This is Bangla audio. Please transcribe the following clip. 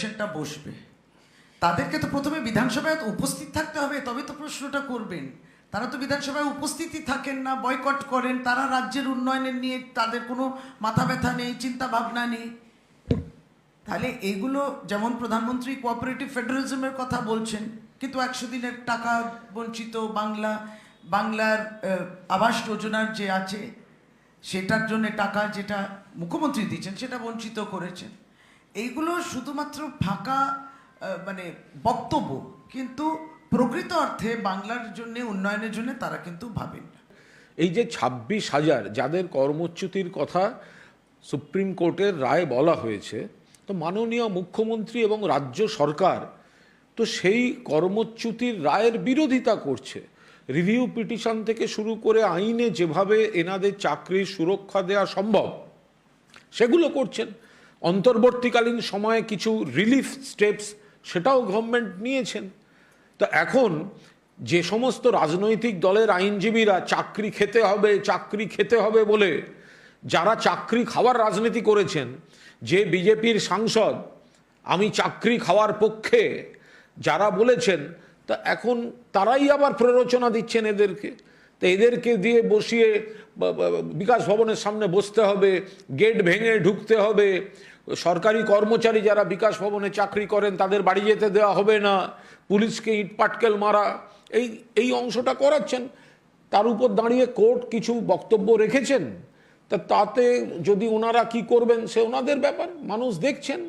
সেটা বসবে। তাদেরকে তো প্রথমে বিধানসভায় উপস্থিত থাকতে হবে তবে তো প্রশ্নটা করবেন। তারা তো বিধানসভায় উপস্থিতই থাকেন না, বয়কট করেন, তারা রাজ্যের উন্নয়নের নিয়ে তাদের কোনো মাথা ব্যথা নেই, চিন্তা ভাবনা নেই। তাহলে এগুলো যেমন প্রধানমন্ত্রী কোঅপারেটিভ ফেডারেলিজমের কথা বলছেন, কিন্তু একশো দিনের টাকা বঞ্চিত বাংলা, বাংলার আবাস যোজনার যে আছে, সেটার জন্য টাকা যেটা মুখ্যমন্ত্রী দিচ্ছেন সেটা বঞ্চিত করেছেন। এইগুলো শুধুমাত্র ফাঁকা মানে বক্তব্য, কিন্তু প্রকৃত অর্থে বাংলার জন্য, উন্নয়নের জন্য তারা কিন্তু ভাবেন এই যে ছাব্বিশ হাজার যাদের কর্মচ্যুতির কথা সুপ্রিম কোর্টের রায় বলা হয়েছে, তো মাননীয় মুখ্যমন্ত্রী এবং রাজ্য সরকার তো সেই কর্মচ্যুতির রায়ের বিরোধিতা করছে। রিভিউ পিটিশন থেকে শুরু করে আইনে যেভাবে এনাদের চাকরির সুরক্ষা দেওয়া সম্ভব, সেগুলো করছেন। অন্তর্বর্তীকালীন সময়ে কিছু রিলিফ স্টেপস সেটাও গভর্নমেন্ট নিয়েছেন। তো এখন যে সমস্ত রাজনৈতিক দলের আইনজীবীরা চাকরি খেতে হবে, চাকরি খেতে হবে বলে যারা চাকরি খাওয়ার রাজনীতি করেছেন, যে বিজেপির সাংসদ, আমি চাকরি খাওয়ার পক্ষে, যারা বলেছেন, তা এখন তারাই আবার প্ররোচনা দিচ্ছেন এদেরকে। তো এদেরকে দিয়ে বসিয়ে বিকাশ ভবনের সামনে বসতে হবে, গেট ভেঙে ঢুকতে হবে। সরকারি কর্মচারী যারা বিকাশ ভবনে চাকরি করেন, তাদের বাড়ি যেতে দেওয়া হবে না। পুলিশকে ইট পাটকেল মারা। এই এই অংশটা করাচ্ছেন। তার উপর দাঁড়িয়ে কোর্ট কিছু বক্তব্য রেখেছেন। তা তাতে যদি ওনারা কি করবেন, সে ওনাদের ব্যাপার। মানুষ দেখছেন।